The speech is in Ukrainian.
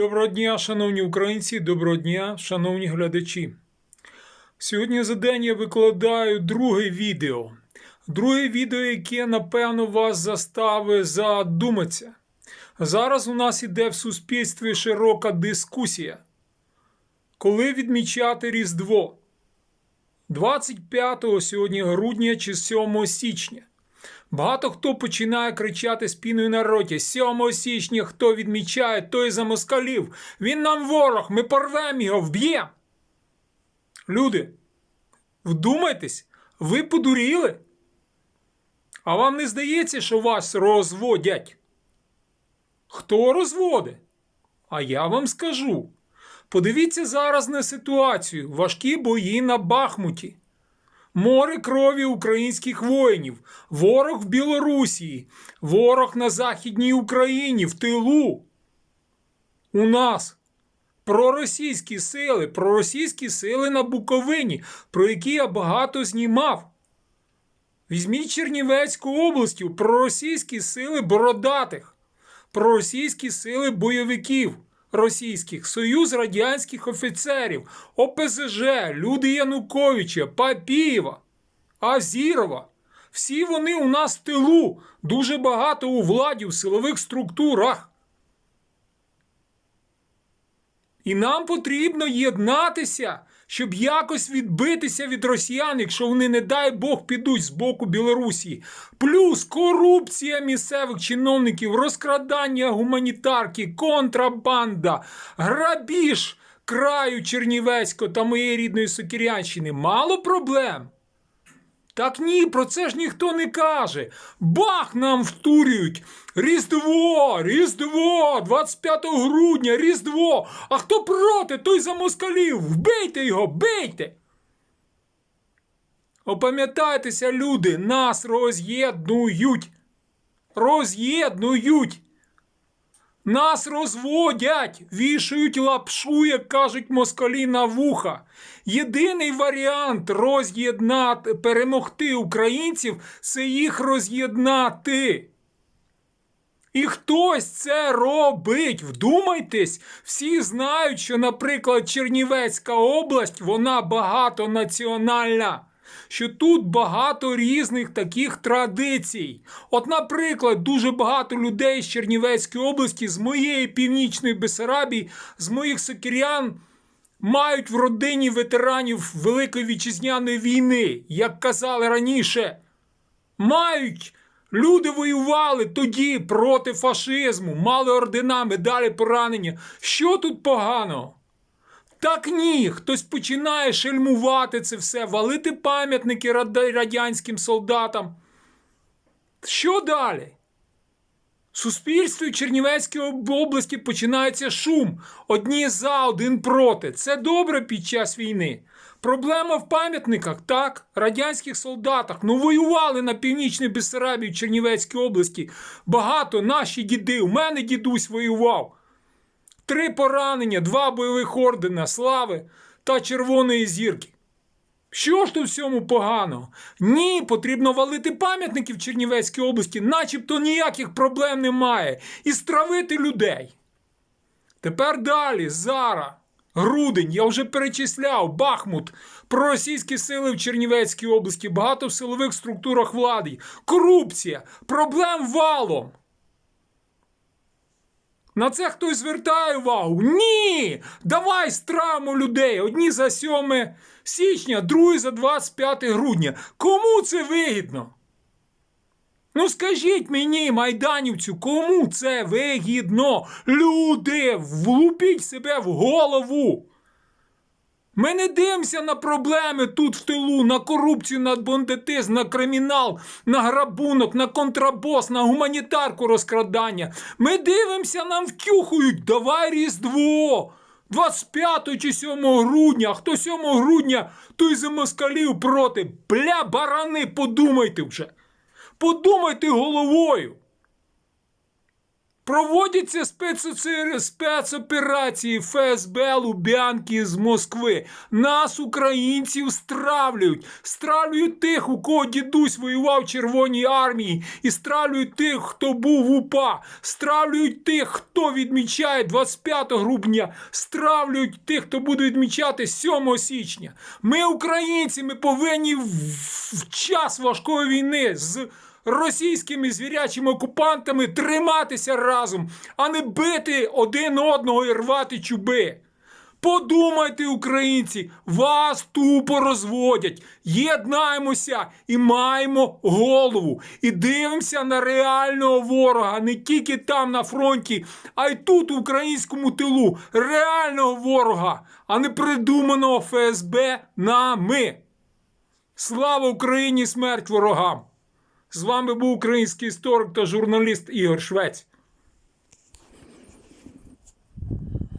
Доброго дня, шановні українці, доброго дня, шановні глядачі. Сьогодні за день я викладаю друге відео. Друге відео, яке, напевно, вас заставить задуматися. Зараз у нас іде в суспільстві широка дискусія. Коли відмічати Різдво? 25 сьогодні грудня чи 7 січня. Багато хто починає кричати спіною на роті. 7 січня хто відмічає, той за москалів. Він нам ворог, ми порвемо його, вб'ємо. Люди, вдумайтесь, ви подуріли? А вам не здається, що вас розводять? Хто розводить? А я вам скажу. Подивіться зараз на ситуацію. Важкі бої на Бахмуті. Море крові українських воїнів, ворог в Білорусі, ворог на Західній Україні, в тилу. У нас проросійські сили, проросійські сили на Буковині, про які я багато знімав. Візьміть Чернівецьку область, проросійські сили бородатих, проросійські сили бойовиків російських, Союз радянських офіцерів, ОПЗЖ, люди Януковича, Папієва, Азірова. Всі вони у нас в тилу, дуже багато у владі, в силових структурах. І нам потрібно єднатися, щоб якось відбитися від росіян, якщо вони, не дай Бог, підуть з боку Білорусі. Плюс корупція місцевих чиновників, розкрадання гуманітарки, контрабанда, грабіж краю Чернівецького та моєї рідної Сокірянщини. Мало проблем. Так ні, про це ж ніхто не каже. Бах нам втурюють. Різдво, Різдво, 25 грудня, Різдво. А хто проти, той за москалів. Вбийте його, бийте. Опам'ятайтеся, люди, нас роз'єднують. Роз'єднують. Нас розводять, вішають лапшу, як кажуть москалі на вуха. Єдиний варіант роз'єднати, перемогти українців це їх роз'єднати. І хтось це робить. Вдумайтесь, всі знають, що, наприклад, Чернівецька область вона багатонаціональна. Що тут багато різних таких традицій. От, наприклад, дуже багато людей з Чернівецької області, з моєї північної Бесарабії, з моїх сокирян мають в родині ветеранів Великої вітчизняної війни, як казали раніше. Мають. Люди воювали тоді проти фашизму, мали ордена, медалі поранення. Що тут поганого? Так ні, хтось починає шельмувати це все, валити пам'ятники радянським солдатам. Що далі? В суспільстві Чернівецької об- області починається шум. Одні за, один проти. Це добре під час війни. Проблема в пам'ятниках, так, радянських солдатах. Ну воювали на північній Бессарабії в Чернівецькій області. Багато наші діди. У мене дідусь воював. Три поранення, два бойових ордена, слави та червоної зірки. Що ж тут всьому поганого? Ні, потрібно валити пам'ятники в Чернівецькій області, начебто ніяких проблем немає. І стравити людей. Тепер далі, зараз, грудень, я вже перечисляв, Бахмут, проросійські сили в Чернівецькій області, багато в силових структурах влади, корупція, проблем валом. На це хтось звертає увагу? Ні! Давай страму людей. Одні за 7 січня, другі за 25 грудня. Кому це вигідно? Ну скажіть мені, майданівцю, кому це вигідно? Люди, влупіть себе в голову. Ми не дивимося на проблеми тут в тилу, на корупцію, на бандитизм, на кримінал, на грабунок, на контрабос, на гуманітарку розкрадання. Ми дивимося, нам втюхують. Давай Різдво. 25 чи 7 грудня, хто 7 грудня, той за москалів проти. Бля, барани, подумайте вже. Подумайте головою. Проводяться спецоперації ФСБ Лубянки з Москви. Нас, українців, стравлюють. Стравлюють тих, у кого дідусь воював в Червоній армії, і стравлюють тих, хто був в УПА. Стравлюють тих, хто відмічає 25 грудня. Стравлюють тих, хто буде відмічати 7 січня. Ми, українці, ми повинні в час важкої війни з російськими звірячими окупантами триматися разом, а не бити один одного і рвати чуби. Подумайте, українці, вас тупо розводять. Єднаємося і маємо голову. І дивимося на реального ворога, не тільки там на фронті, а й тут, в українському тилу. Реального ворога, а не придуманого ФСБ нами. Слава Україні! Смерть ворогам! З вами був український історик та журналіст Ігор Швець.